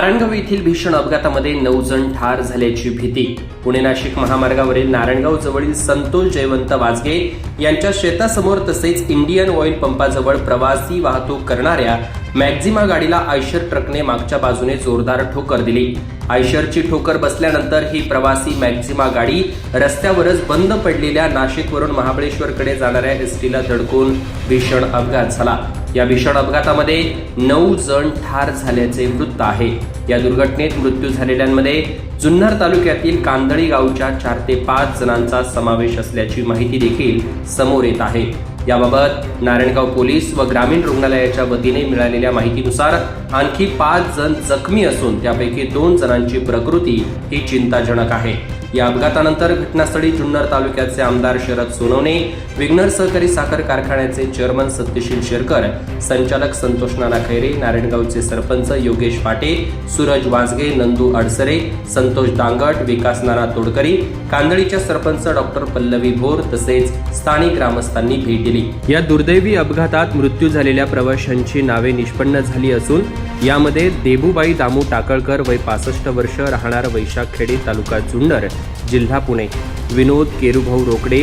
नारायणगाव येथील भीषण अपघातामध्ये नऊ जण ठार झाल्याची भीती. पुणे नाशिक महामार्गावरील नारायणगाव जवळील संतोष जयवंत वाजगे यांच्या शेतासमोर तसेच इंडियन ऑइल पंपाजवळ प्रवासी वाहतूक करणाऱ्या मॅक्झिमा गाडीला आयशर ट्रकने मागच्या बाजूने जोरदार ठोकर दिली. आयशरची ठोकर बसल्यानंतर ही प्रवासी मॅक्झिमा गाडी रस्त्यावरच बंद पडलेल्या नाशिकवरून महाबळेश्वरकडे जाणाऱ्या एसटीला धडकून भीषण अपघात झाला. या भीषण अपघातामध्ये नऊ जण ठार झाल्याचे वृत्त आहे. या दुर्घटनेत मृत्यू झालेल्यांमध्ये जुन्नर तालुक्यातील कांदळी गावच्या चार ते पाच जणांचा समावेश असल्याची माहिती देखील समोर येत आहे. याबाबत नारायणगाव पोलीस व ग्रामीण रुग्णालयाच्या वतीने मिळालेल्या माहितीनुसार आणखी पाच जण जखमी असून त्यापैकी दोन जणांची प्रकृती ही चिंताजनक आहे. या अपघातानंतर घटनास्थळी जुन्नर तालुक्याचे आमदार शरद सोनवणे विघ्नर सहकारी साखर कारखान्याचे चेअरमन सत्यशील शेरकर संचालक संतोष नाना खैरे नारायणगावचे सरपंच योगेश पाटे सूरज वाजगे नंदू अडसरे संतोष दांगट विकास नाना तोडकरी कांदळीच्या सरपंच डॉक्टर पल्लवी भोर तसेच स्थानिक ग्रामस्थांनी भेट दिली. या दुर्दैवी अपघातात मृत्यू झालेल्या प्रवाशांची नावे निष्पन्न झाली असून यामध्ये देबूबाई दामू टाकळकर वय पासष्ट वर्ष राहणार वैशाखखेडे तालुका जुन्नर जिल्हा पुणे. विनोद केरुभाऊ रोकडे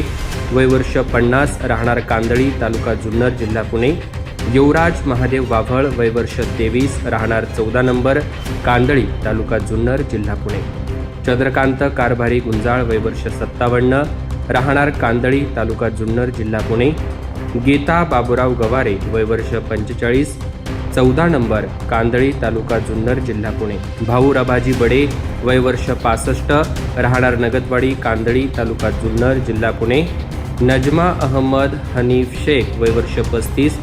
वय वर्ष पन्नास राहणार कांदळी तालुका जुन्नर जिल्हा पुणे. युवराज महादेव वाभळ वय वर्ष तेवीस राहणार चौदा नंबर कांदळी तालुका जुन्नर जिल्हा पुणे. चंद्रकांत कारभारी गुंजाळ वय वर्ष सत्तावन्न राहणार कांदळी तालुका जुन्नर जिल्हा पुणे. गीता बाबुराव गवारे वय वर्ष पंचेचाळीस चौदा नंबर कांदळी तालुका जुन्नर जिल्हा पुणे. भाऊ रबाजी बडे वय वर्ष पासष्ट राहणार नगदवाडी कांदळी तालुका जुन्नर जिल्हा पुणे. नजमा अहमद हनीफ शेख वय वर्ष पस्तीस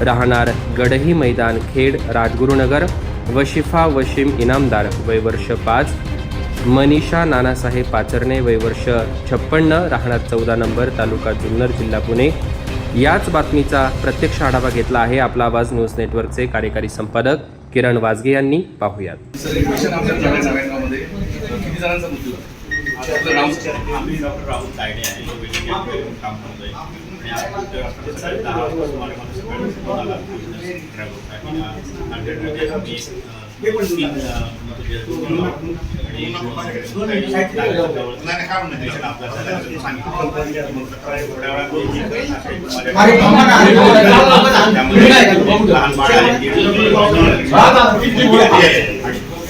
राहणार गडही मैदान खेड राजगुरुनगर. वशिफा वशीम इनामदार वय वर्ष पाच मनीषा नानासाहेब पाचरणे वय वर्ष छप्पन्न राहणार चौदा नंबर तालुका जुन्नर जिल्हा पुणे. याच बातमीचा प्रत्यक्ष आढावा घेतला आहे आपला आवाज न्यूज नेटवर्कचे कार्यकारी संपादक किरण वाजगे यांनी पाहुयात आम्ही डॉक्टर राहुल तायडे आहे काम करतोय आणि थोड्या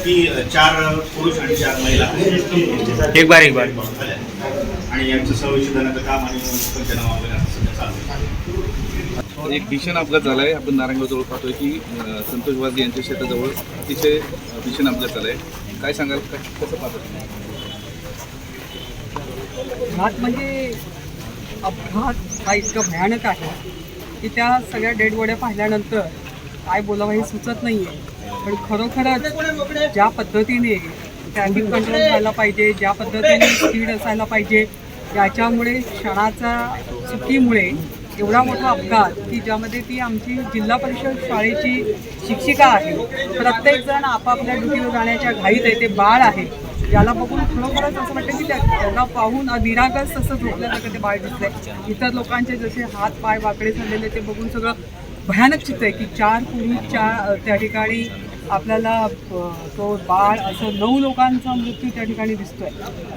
ती चार पुरुष आणि चार महिला एक बार एक बार आणि यांचं संशोधनाचं काम आणि पंचनामा वगैरे चालू आहे. एक भीषण अपघात आहे आपण नारायणगाव जवळ पाहतोय की संतोष वाजगे यांच्या शेताजवळ तिथे भीषण अपघात आहे काय सांगाल? काय कसं पाहतो घात म्हणजे अपघात हा इतका भयानक आहे की त्या सगळ्या डेडबॉड्या पाहिल्यानंतर काय बोलावं हे सुचत नाही आहे पण खरोखरच ज्या पद्धतीने ट्रॅफिक कंट्रोल व्हायला पाहिजे ज्या पद्धतीने स्पीड असायला पाहिजे याच्यामुळे क्षणाचा चुकीमुळे एवढा मोठा अपघात की ज्यामध्ये ती आमची जिल्हा परिषद शाळेची शिक्षिका आहे. प्रत्येकजण आपापल्या ड्युटीवर जाण्याच्या घाईत आहे. ते बाळ आहे. याला बघून खरोखरच असं वाटतं की त्या- त्याला पाहून निरागस तसं झोपल्यासारखं ते बाळ दिसतंय. इतर लोकांचे जसे हात पाय वाकडे झालेले ते बघून सगळं भयानक चित्र आहे की चार पुरुष चार त्या ठिकाणी आपल्याला तो बाळ असं नऊ लोकांचा मृत्यू त्या ठिकाणी दिसतोय.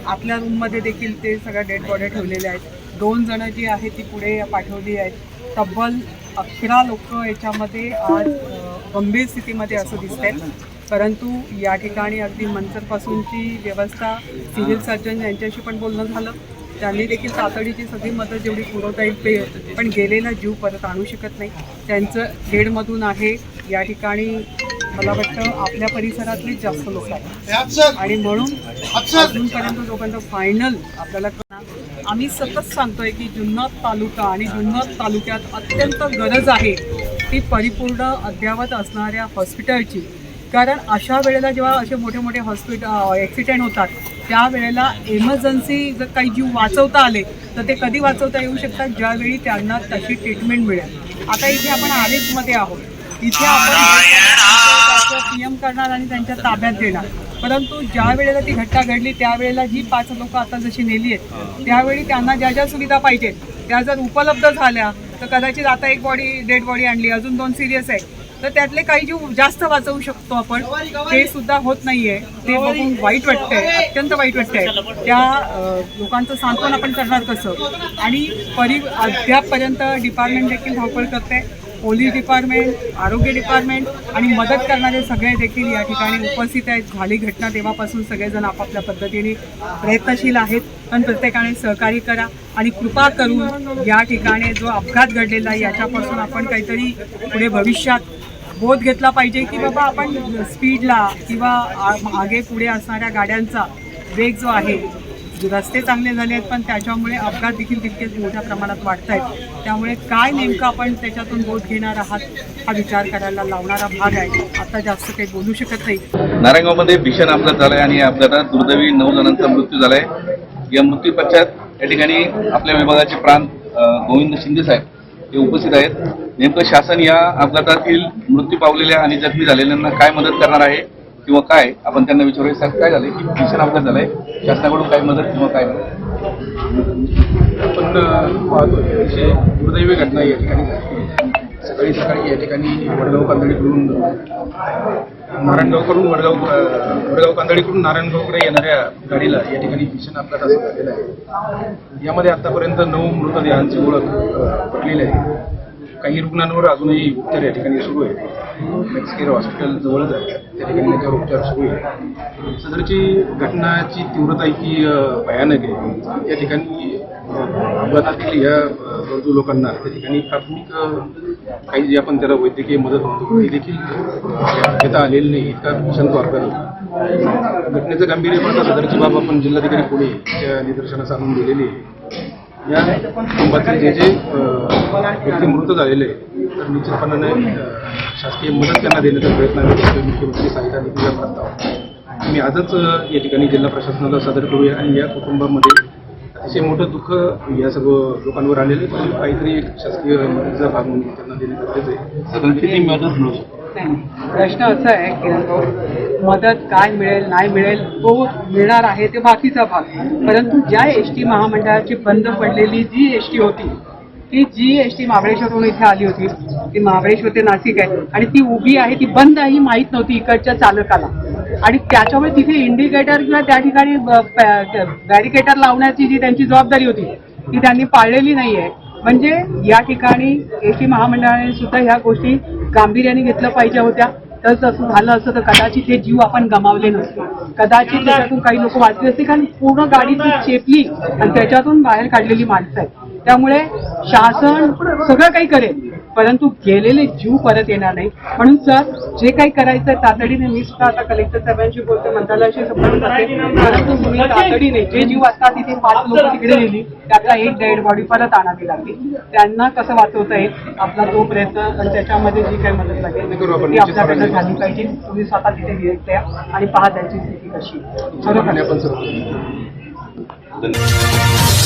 आपल्या रूममध्ये देखील ते सगळ्या डेड बॉडी ठेवलेल्या आहेत. दोन जण जी आहेत ती पुढे पाठवली आहेत. तब्बल अकरा लोक याच्यामध्ये आज गंभीर स्थितीमध्ये असं दिसतंय. परंतु या ठिकाणी अगदी मनसरपासूनची व्यवस्था सिव्हिल सर्जन यांच्याशी पण बोलणं झालं. त्यांनी देखील तातडीची सगळी मदत जेवढी पुरवता येईल ते पण गेलेला जीव परत आणू शकत नाही. त्यांचं खेडमधून आहे. या ठिकाणी मला वाटतं आपल्या परिसरातलीच जास्त लोक आहेत. आणि म्हणून अजूनपर्यंत जोपर्यंत फायनल आपल्याला आम्ही सतत सांगतोय की जुन्नर तालुका आणि जुन्नर तालुक्यात अत्यंत गरज आहे ती परिपूर्ण अद्ययावत असणाऱ्या हॉस्पिटलची. कारण अशा वेळेला जेव्हा असे मोठे मोठे हॉस्पिटल ॲक्सिडेंट होतात त्यावेळेला एमर्जन्सी जर काही जीव वाचवता आले तर ते कधी वाचवता येऊ शकतात? ज्यावेळी त्यांना तशी ट्रीटमेंट मिळेल. आता इथे आपण आर आहोत. इथे आपण पी एम करणार आणि त्यांच्या ताब्यात देणार. परंतु ज्या वेळेला ती घटना घडली त्यावेळेला जी पाच लोक आता जशी नेली आहेत त्यावेळी त्यांना ज्या ज्या सुविधा पाहिजेत त्या जर उपलब्ध झाल्या तर कदाचित आता एक बॉडी डेड बॉडी आणली अजून दोन सिरियस आहे तर त्यातले काही जीव जास्त वाचवू शकतो आपण. ते सुद्धा होत नाहीये. ते बघून वाईट वाटतंय अत्यंत वाईट वाटतंय. त्या लोकांचं सांत्वन आपण करणार कसं? आणि परि अद्यापपर्यंत डिपार्टमेंट देखील धावपळ करते पोलीस डिपार्टमेंट आरोग्य डिपार्टमेंट आणि मदत करणारे सगळे देखील या ठिकाणी उपस्थित आहेत. झाली घटना तेव्हापासून सगळेजण आपापल्या पद्धतीने प्रयत्नशील आहेत. पण प्रत्येकाने सहकार्य करा आणि कृपा करून या ठिकाणी जो अपघात घडलेला आहे याच्यापासून आपण काहीतरी पुढे भविष्यात बोध घेतला पाहिजे की बाबा आपण स्पीडला किंवा मागे पुढे असणाऱ्या गाड्यांचा वेग जो आहे रस्ते चांगले झाले आहेत पण त्याच्यामुळे अपघात देखील तितकेच मोठ्या प्रमाणात वाढत आहेत. त्यामुळे काय नेमकं आपण त्याच्यातून बोध घेणार आहात हा विचार करायला लावणारा भाग आहे. आता जास्त काही बोलू शकत नाही. नारायणगावमध्ये भीषण अपघात झालाय आणि या अपघातात दुर्दैवी नऊ जणांचा मृत्यू झालाय. या मृत्यू पश्चात या ठिकाणी आपल्या विभागाचे प्राण गोविंद शिंदे साहेब हे उपस्थित आहेत. नेमकं शासन या अपघातातील मृत्यू पावलेल्या आणि जखमी झालेल्यांना काय मदत करणार आहे? किंवा काय आपण त्यांना विचारूया साहेब काय झालंय? की भीषण अपघात झालाय. शासनाकडून काय मदत किंवा काय आपण पाहतो की अतिशय दुर्दैवी घटना या ठिकाणी सकाळी सकाळी या ठिकाणी वडगाव कांदळीकडून नारायणगावकडून वडगाव वडगाव कांदळीकडून नारायणगावकडे येणाऱ्या गाडीला या ठिकाणी भीषण अपघात असं झालेला आहे. यामध्ये आतापर्यंत नऊ मृतदेहांची ओळख पडलेली आहे. काही रुग्णांवर अजूनही उपचार या ठिकाणी सुरू आहे मेक्सकेअर हॉस्पिटल जवळच आहे. त्या ठिकाणी त्याच्यावर उपचार सुरू आहे. सदरची घटनाची तीव्रता इतकी भयानक आहे. या ठिकाणी अपघातातील या गरजू लोकांना त्या ठिकाणी प्राथमिक काही जे आपण त्याला वैद्यकीय मदत म्हणतो ती देखील घेता आलेली नाही. इतका भीषण तो अपघात घटनेचं गांभीर्य पाहता सदरची बाब आपण जिल्हाधिकारी पुणे या निदर्शनास आणून दिलेली आहे. या कुटुंबातील जे जे व्यक्ती मृत झालेले आहे, तर निश्चितपणाने अं, शासकीय मदत त्यांना देण्याचा प्रयत्न आम्ही मुख्यमंत्री सहायता निधीचा करत आहोत. आम्ही आजच या ठिकाणी जिल्हा प्रशासनाला सादर करूया आणि या कुटुंबामध्ये अतिशय मोठं दुःख या सर्व लोकांवर आलेलं आहे. पण काहीतरी एक शासकीय मदतीचा भाग म्हणून त्यांना देणं गरजेचं आहे. प्रश्न असा आहे की मदत काय मिळेल नाही मिळेल तो मिळणार आहे ते बाकीचा भाग. परंतु ज्या एस टी महामंडळाची बंद पडलेली जी एस टी होती ती जी एस टी महाबळेश्वरहून इथे आली होती ती महाबळेश्वर ते नाशिक आहे. आणि ती उभी आहे ती बंद आहे ही माहीत नव्हती इकडच्या चालकाला. आणि त्याच्यामुळे तिथे इंडिकेटर किंवा त्या ठिकाणी बॅरिकेटर लावण्याची जी त्यांची जबाबदारी होती ती त्यांनी पाळलेली नाही आहे म्हणजे या ठिकाणी एस टी महामंडळाने सुद्धा ह्या गोष्टी गांभीर्याने घेतलं पाहिजे होत्या. तर तसं झालं असतं तर कदाचित हे जीव आपण गमावले नसते. कदाचित त्याच्यातून काही लोक वाचले असते कारण पूर्ण गाडी ती चेपली आणि त्याच्यातून बाहेर काढलेली माणसं आहेत. त्यामुळे शासन सगळं काही करेल परंतु गेलेले जीव परत येणार नाही. म्हणून सर जे काही करायचं तातडीने मी सुद्धा आता कलेक्टर साहेबांशी बोलते मंत्रालयाशी संपर्क करते परंतु तुम्ही तातडीने जे जीव असतात तिथे पाच लोक तिकडे गेली त्यातला एक डेड बॉडी परत आणावी लागली. त्यांना कसं वाचवता येईल? आपला तो प्रयत्न आणि त्याच्यामध्ये जी काही मदत लागेल ती आपल्याकडनं झाली पाहिजे. तुम्ही स्वतः तिथे विजिट द्या आणि पहा त्यांची स्थिती कशी. आहे.